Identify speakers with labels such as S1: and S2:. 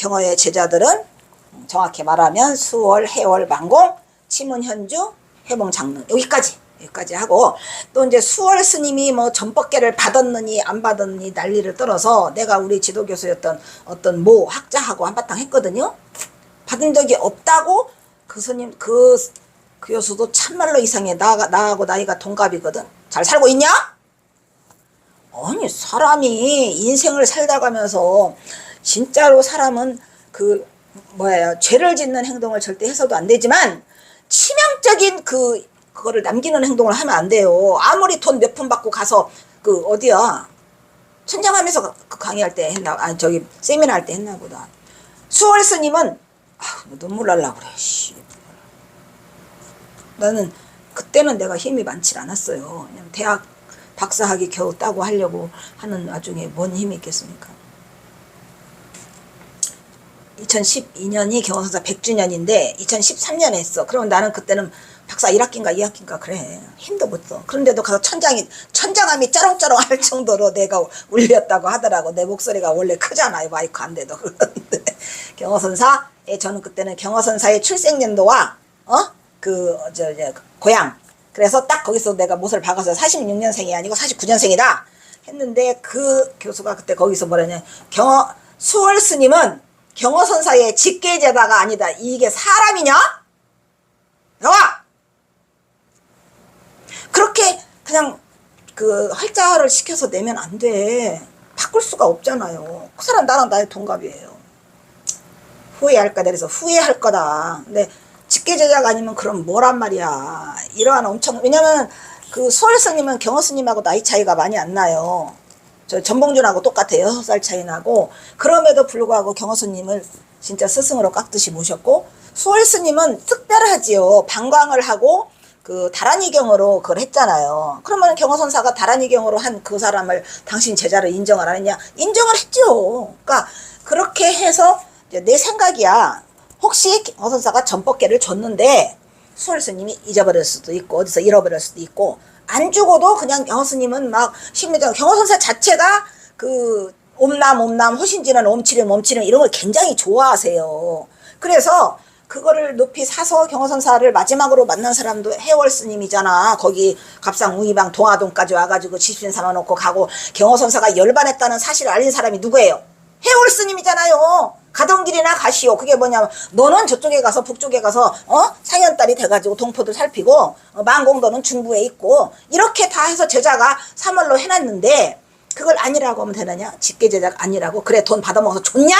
S1: 경어의 제자들은 정확히 말하면 수월, 해월, 만공, 치문, 현주, 해봉, 장릉 여기까지 여기까지 하고 또 이제 수월 스님이 뭐 전법계를 받았느니 안 받았느니 난리를 떨어서 내가 우리 지도 교수였던 어떤 모 학자하고 한바탕 했거든요. 받은 적이 없다고 그 스님 그, 그 교수도 참말로 이상해 나, 나하고 나이가 동갑이거든. 잘 살고 있냐? 아니 사람이 인생을 살다 가면서 진짜로 사람은 그 뭐야 죄를 짓는 행동을 절대 해서도 안 되지만 치명적인 그 그거를 남기는 행동을 하면 안 돼요. 아무리 돈 몇 푼 받고 가서 그 어디야 천장하면서 그 강의할 때 했나 아니 저기 세미나 할 때 했나 보다. 수월 스님은 아, 눈물 날라 그래. 씨. 나는 그때는 내가 힘이 많지 않았어요. 그냥 대학 박사학위 겨우 따고 하려고 하는 와중에 뭔 힘이 있겠습니까? 2012년이 경원선사 100주년인데 2013년에 했어. 그러면 나는 그때는 박사 1학기인가 2학기인가 그래. 힘도 못 써. 그런데도 가서 천장이 천장함이 짜렁짜렁 할 정도로 내가 울렸다고 하더라고. 내 목소리가 원래 크잖아요. 마이크 안 돼도. 그런데 경호선사 예, 저는 그때는 경호선사의 출생연도와 어? 그, 저, 저, 고향. 그래서 딱 거기서 내가 못을 박아서 46년생이 아니고 49년생이다. 했는데 그 교수가 그때 거기서 뭐라냐. 경어, 수월 스님은 경어선사의 직계제다가 아니다. 이게 사람이냐? 나와! 그렇게 그냥 그 활자를 시켜서 내면 안 돼. 바꿀 수가 없잖아요. 그 사람 나랑 나의 동갑이에요. 후회할까 그래서 후회할 거다. 근데 직계제자가 아니면 그럼 뭐란 말이야. 이러한 엄청 왜냐면 그 수월 스님은 경어 스님하고 나이 차이가 많이 안 나요. 저 전봉준하고 똑같아요. 6살 차이 나고 그럼에도 불구하고 경어 스님을 진짜 스승으로 깍듯이 모셨고 수월 스님은 특별하지요. 방광을 하고 그 다란이경으로 그걸 했잖아요. 그러면 경어선사가 다란이경으로 한 그 사람을 당신 제자를 인정을 안 했냐? 인정을 했죠. 그러니까 그렇게 해서 내 생각이야. 혹시 경어선사가 전법계를 줬는데 수월 스님이 잊어버릴 수도 있고 어디서 잃어버릴 수도 있고 안 주고도 그냥 경어 스님은 막 식미장 경어 선사 자체가 그 옴남 옴남 호신지는 옴치름 옴치름 이런 걸 굉장히 좋아하세요. 그래서 그거를 높이 사서 경호선사를 마지막으로 만난 사람도 해월 스님이잖아. 거기 갑상 웅이방 동화동까지 와가지고 지신 삼아놓고 가고 경호선사가 열반했다는 사실을 알린 사람이 누구예요? 해월 스님이잖아요. 가던 길이나 가시오. 그게 뭐냐면 너는 저쪽에 가서 북쪽에 가서 어 상현딸이 돼가지고 동포들 살피고 어, 만공도는 중부에 있고 이렇게 다 해서 제자가 3월로 해놨는데 그걸 아니라고 하면 되느냐? 직계 제자가 아니라고 그래 돈 받아먹어서 좋냐?